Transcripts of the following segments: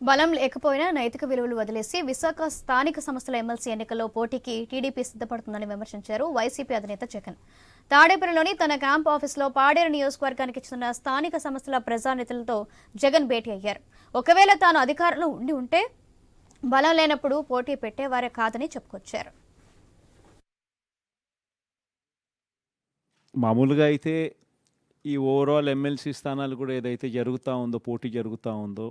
బలం లేకపోయినా నైతిక విలువలు వదిలేసి విశాఖ స్థానిక సంస్థల ఎమ్మెల్సీ ఎన్నికల్లో పోటీకి టీడీపీ సిద్ధపడుతుందని విమర్శించారు వైసీపీ అధినేత జగన్. తాడేపల్లిలోని తన క్యాంప్ ఆఫీస్లో పాడేరు నియోజకవర్గానికి చెందిన స్థానిక సంస్థల ప్రజానేతలతో జగన్ భేటీ అయ్యారు. ఒకవేళ తాను అధికారంలో ఉండి ఉంటే బలం లేనప్పుడు పోటీ పెట్టేవారే కాదని చెప్పుకొచ్చారు. మామూలుగా అయితే ఈ ఓవరాల్ ఎమ్మెల్సీ స్థానాలు కూడా ఏదైతే జరుగుతూ ఉందో పోటీ జరుగుతూ ఉందో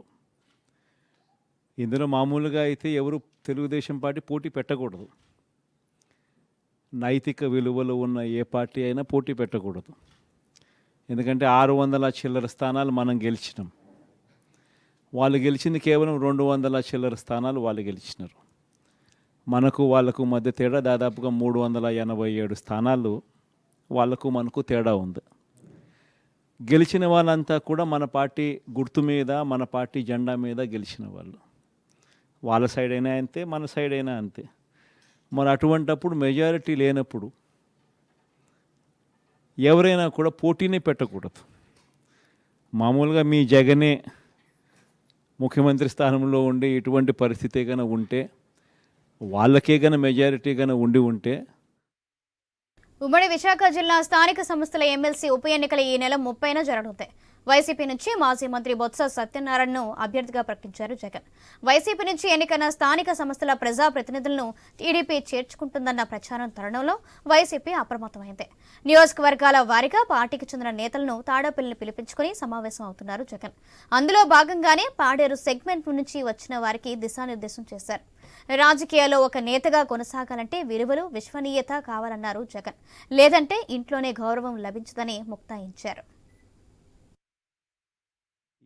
ఇందులో మామూలుగా అయితే ఎవరు తెలుగుదేశం పార్టీ పోటీ పెట్టకూడదు. నైతిక విలువలు ఉన్న ఏ పార్టీ అయినా పోటీ పెట్టకూడదు. ఎందుకంటే ఆరు వందల చిల్లర స్థానాలు మనం గెలిచినాం. వాళ్ళు గెలిచింది కేవలం రెండు వందల చిల్లర స్థానాలు వాళ్ళు గెలిచినారు. మనకు వాళ్ళకు మధ్య తేడా దాదాపుగా మూడు వందల ఎనభై ఏడు స్థానాలు వాళ్ళకు మనకు తేడా ఉంది. గెలిచిన వాళ్ళంతా కూడా మన పార్టీ గుర్తు మీద మన పార్టీ జెండా మీద గెలిచిన వాళ్ళు. వాళ్ళ సైడ్ అయినా అంతే మన సైడ్ అయినా అంతే. మరి అటువంటప్పుడు మెజారిటీ లేనప్పుడు ఎవరైనా కూడా పోటీనే పెట్టకూడదు. మామూలుగా మీ జగనే ముఖ్యమంత్రి స్థానంలో ఉండి ఇటువంటి పరిస్థితి కనుక ఉంటే వాళ్ళకే గన మెజారిటీ గన ఉండి ఉంటే ఉమ్మడి విశాఖ జిల్లా స్థానిక సంస్థల ఎమ్మెల్సీ ఉప ఎన్నికలు ఈ నెల ముప్పైన జరగనున్నాయి వైసీపీ నుంచి మాజీ మంత్రి బొత్స సత్యనారాయణను అభ్యర్థిగా ప్రకటించారు జగన్. వైసీపీ నుంచి ఎన్నికైన స్థానిక సంస్థల ప్రజా ప్రతినిధులను టీడీపీ చేర్చుకుంటుందన్న ప్రచారం తరుణంలో వైసీపీ అప్రమత్తమైంది. నియోజకవర్గాల వారీగా పార్టీకి చెందిన నేతలను తాడపల్లిని పిలిపించుకుని సమావేశం అవుతున్నారు జగన్. అందులో భాగంగానే పాడేరు సెగ్మెంట్ నుంచి వచ్చిన వారికి దిశానిర్దేశం చేశారు. రాజకీయాల్లో ఒక నేతగా కొనసాగాలంటే విలువలు విశ్వనీయత కావాలన్నారు జగన్. లేదంటే ఇంట్లోనే గౌరవం లభించదని ముక్తాయించారు.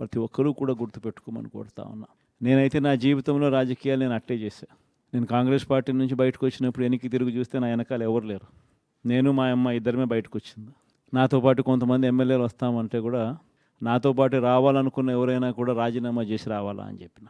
ప్రతి ఒక్కరూ కూడా గుర్తుపెట్టుకోమని కోరుతా ఉన్నా. నేనైతే నా జీవితంలో రాజకీయాలు నేను అట్టే చేశాను నేను కాంగ్రెస్ పార్టీ నుంచి బయటకు వచ్చినప్పుడు వెనక్కి తిరిగి చూస్తే నా వెనకాల ఎవరు లేరు. నేను మా అమ్మ ఇద్దరమే బయటకు వచ్చింది. నాతో పాటు కొంతమంది ఎమ్మెల్యేలు వస్తామంటే కూడా నాతో పాటు రావాలనుకున్న ఎవరైనా కూడా రాజీనామా చేసి రావాలా అని చెప్పిన.